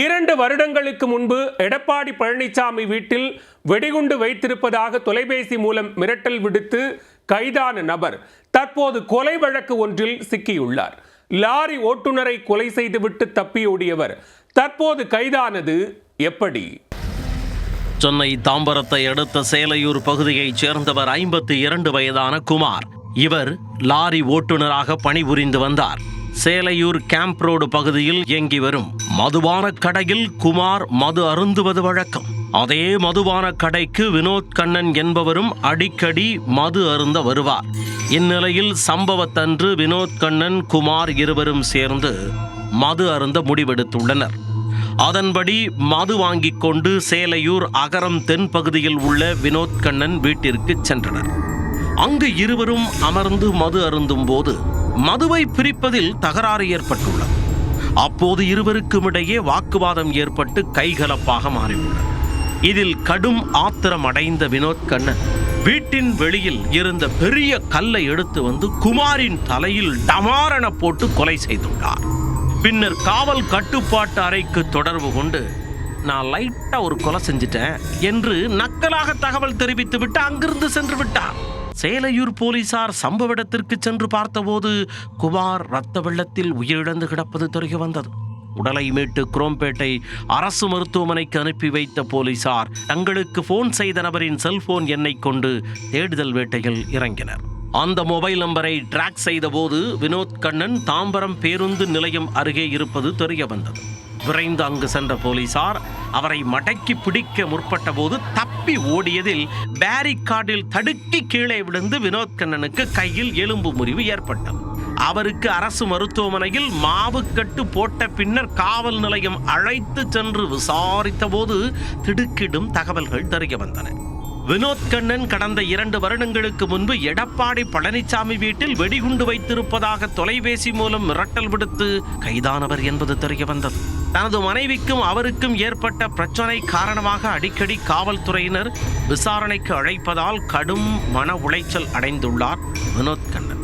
இரண்டு வருடங்களுக்கு முன்பு எடப்பாடி பழனிசாமி வீட்டில் வெடிகுண்டு வைத்திருப்பதாக தொலைபேசி மூலம் மிரட்டல் விடுத்து கைதான நபர் தற்போது கொலை வழக்கு ஒன்றில் சிக்கியுள்ளார். லாரி ஓட்டுநரை கொலை செய்துவிட்டு தப்பியோடியவர் தற்போது கைதானது எப்படி? சென்னை தாம்பரத்தை அடுத்த சேலையூர் பகுதியைச் சேர்ந்தவர் ஐம்பத்தி இரண்டு வயதான குமார். இவர் லாரி ஓட்டுநராக பணிபுரிந்து வந்தார். சேலையூர் கேம்ப் ரோடு பகுதியில் இயங்கி வரும் மதுபான கடையில் குமார் மது அருந்துவது வழக்கம். அதே மதுபான கடைக்கு வினோத் கண்ணன் என்பவரும் அடிக்கடி மது அருந்த வருவார். இந்நிலையில் சம்பவத்தன்று வினோத் கண்ணன் குமார் இருவரும் சேர்ந்து மது அருந்த முடிவெடுத்துள்ளனர். அதன்படி மது வாங்கிக் கொண்டு சேலையூர் அகரம் தென் பகுதியில் உள்ள வினோத் கண்ணன் வீட்டிற்கு சென்றனர். அங்கு இருவரும் அமர்ந்து மது அருந்தும் போது மதுவை பிரிப்பதில் தகராறு ஏற்பட்டுள்ளது. அப்போது இருவருக்கும் இடையே வாக்குவாதம் ஏற்பட்டு கைகலப்பாக மாறியுள்ளது. இதில் கடும் ஆத்திரம் அடைந்த வினோத் கண்ணன் வீட்டின் வெளியில் இருந்த பெரிய கல்லை எடுத்து வந்து குமாரின் தலையில் டமாரண போட்டு கொலை செய்துள்ளார். பின்னர் காவல் கட்டுப்பாட்டு அறைக்கு தொடர்பு கொண்டு நான் லைட்டா ஒரு கொலை செஞ்சிட்டேன் என்று நக்கலாக தகவல் தெரிவித்து விட்டு அங்கிருந்து சென்று விட்டார். சேலையூர் போலீசார் சம்பவ இடத்திற்கு சென்று பார்த்தபோது குமார் ரத்த வெள்ளத்தில் உயிரிழந்து கிடப்பது தெரிய வந்தது. உடலை மீட்டு குரோம்பேட்டை அரசு மருத்துவமனைக்கு அனுப்பி வைத்த போலீசார் தங்களுக்கு போன் செய்த நபரின் செல்போன் எண்ணை கொண்டு தேடுதல் வேட்டையில் இறங்கினர். அந்த மொபைல் நம்பரை ட்ராக் செய்தபோது வினோத் கண்ணன் தாம்பரம் பேருந்து நிலையம் அருகே இருப்பது தெரிய வந்தது. விரைந்து அங்கு சென்ற போலீசார் அவரை மடக்கி பிடிக்க முற்பட்ட போது தப்ப ஓடியதில் பேரிகார்டில் தடுக்கி கீழே விழுந்து வினோத் கண்ணனுக்கு கையில் எலும்பு முறிவு ஏற்பட்டது. அவருக்கு அரசு மருத்துவமனையில் மாவுக்கட்டு போட்ட பின்னர் காவல் நிலையம் அழைத்து சென்று விசாரித்த போது திடுக்கிடும் தகவல்கள் தெரிய வந்தன. வினோத் கண்ணன் கடந்த இரண்டு வருடங்களுக்கு முன்பு எடப்பாடி பழனிசாமி வீட்டில் வெடிகுண்டு வைத்திருப்பதாக தொலைபேசி மூலம் மிரட்டல் விடுத்து கைதானவர் என்பது தெரிய வந்தது. தனது மனைவிக்கும் அவருக்கும் ஏற்பட்ட பிரச்சனை காரணமாக அடிக்கடி காவல்துறையினர் விசாரணைக்கு அழைப்பதால் கடும் மன உளைச்சல் அடைந்துள்ளார் வினோத் கண்ணன்.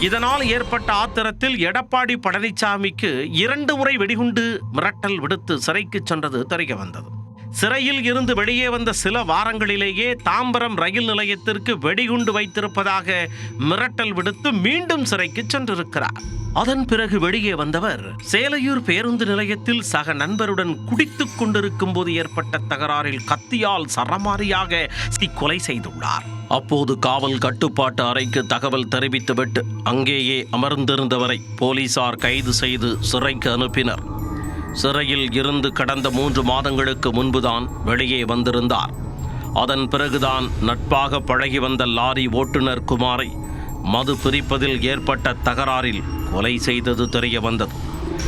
இதனால் ஏற்பட்ட ஆத்திரத்தில் எடப்பாடி பழனிசாமிக்கு இரண்டு முறை வெடிகுண்டு மிரட்டல் விடுத்து சிறைக்கு சென்றது தெரிய வந்தது. சிறையில் இருந்து வெளியே வந்த சில வாரங்களிலேயே தாம்பரம் ரயில் நிலையத்திற்கு வெடிகுண்டு வைத்திருப்பதாக மிரட்டல் விடுத்து மீண்டும் சிறைக்கு சென்றிருக்கிறார். அதன் பிறகு வெளியே வந்தவர் சேலையூர் பேருந்து நிலையத்தில் சக நண்பருடன் குடித்துக் கொண்டிருக்கும் போது ஏற்பட்ட தகராறில் கத்தியால் சரமாரியாக கொலை செய்துள்ளார். அப்போது காவல் கட்டுப்பாட்டு அறைக்கு தகவல் தெரிவித்துவிட்டு அங்கேயே அமர்ந்திருந்தவரை போலீசார் கைது செய்து சிறைக்கு அனுப்பினர். சிறையில் இருந்து கடந்த மூன்று மாதங்களுக்கு முன்புதான் வெளியே வந்திருந்தார். அதன் பிறகுதான் நட்பாக பழகி வந்த லாரி ஓட்டுநர் குமாரை மது பிரிப்பதில் ஏற்பட்ட தகராறில் கொலை செய்தது தெரிய வந்தது.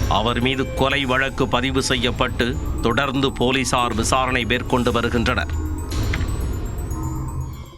அவர் மீது கொலை வழக்கு பதிவு செய்யப்பட்டு தொடர்ந்து போலீசார் விசாரணை மேற்கொண்டு வருகின்றனர்.